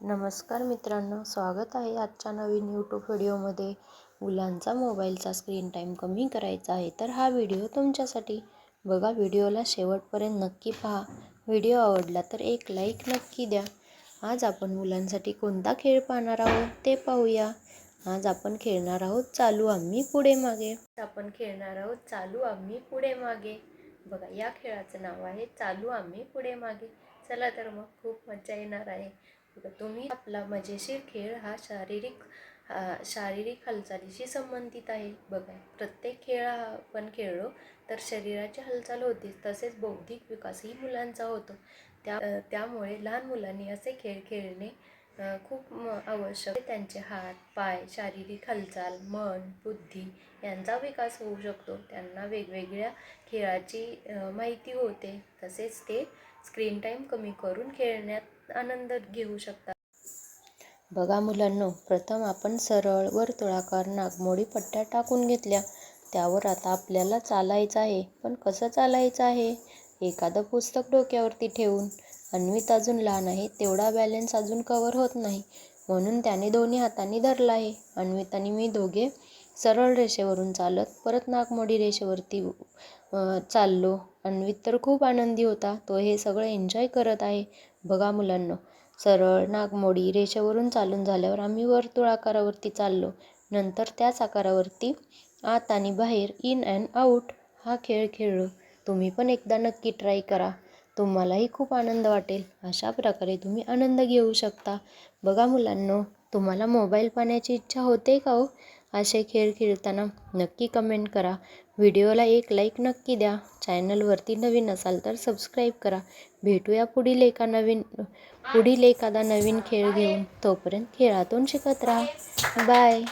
नमस्कार मित्रांनो स्वागत आहे आजच्या नवीन यूट्यूब व्हिडिओमध्ये. मुलांचा मोबाईलचा स्क्रीन टाईम कमी करायचा आहे तर हा व्हिडिओ तुमच्यासाठी. बघा व्हिडिओला शेवटपर्यंत नक्की पहा. व्हिडिओ आवडला तर एक लाईक नक्की द्या. आज आपण मुलांसाठी कोणता खेळ पाहणार आहोत ते पाहूया. आज आपण खेळणार आहोत चालू आम्ही पुढे मागे. आपण खेळणार आहोत चालू आम्ही पुढे मागे. बघा या खेळाचं नाव आहे चालू आम्ही पुढे मागे. चला तर मग खूप मजा येणार आहे. तुम्ही आपला मजेशीर खेळ हा शारीरिक शारीरिक हालचालीशी संबंधित आहे. बघा प्रत्येक खेळ हा आपण खेळलो तर शरीराची हालचाल होते तसेच बौद्धिक विकासही मुलांचा होतो. त्या त्यामुळे लहान मुलांनी असे खेळ खेळणे खूप म- आवश्यक त्यांचे हात पाय शारीरिक हालचाल मन बुद्धी यांचा विकास होऊ शकतो. त्यांना वेगवेगळ्या खेळाची माहिती होते. तसेच ते स्क्रीन टाईम कमी करून खेळण्यात आनंद घेऊ शकतात. बघा मुलांनो प्रथम आपण सरळ वर्तुळाकार नागमोडी पट्ट्या टाकून घेतल्या. त्यावर आता आपल्याला चालायचं आहे. पण कसं चालायचं आहे? एखादं पुस्तक डोक्यावरती ठेवून अन्वित अजून लहान आहे तेवढा बॅलन्स अजून कवर होत नाही. म्हणून त्याने दोन्ही हातांनी धरला आहे. अन्वित आणि मी दोघे सरळ रेषेवरून चालत परत नागमोडी रेषेवरती चाललो. अन्वित तर खूप आनंदी होता. तो हे सगळं एन्जॉय करत आहे. बघा मुलांनो सरळ नागमोडी रेषेवरून चालून झाल्यावर आम्ही वर्तुळ आकारावरती चाललो. नंतर त्याच आकारावरती आत आणि बाहेर इन अँड आऊट हा खेळ खेळलो. तुम्ही पण एकदा नक्की ट्राय करा. तुम्हालाही खूप आनंद वाटेल. अशा प्रकारे तुम्ही आनंद घेऊ शकता. बघा मुलांनो तुम्हाला मोबाईल पाहण्याची इच्छा होते का हो? असे खेळ खेळताना नक्की कमेंट करा. व्हिडिओला एक लाईक नक्की द्या. चॅनलवरती नवीन असाल तर सबस्क्राईब करा. भेटूया पुढील एका नवीन पुढील एखादा नवीन खेळ घेऊन. तोपर्यंत खेळातून शिकत राहा. बाय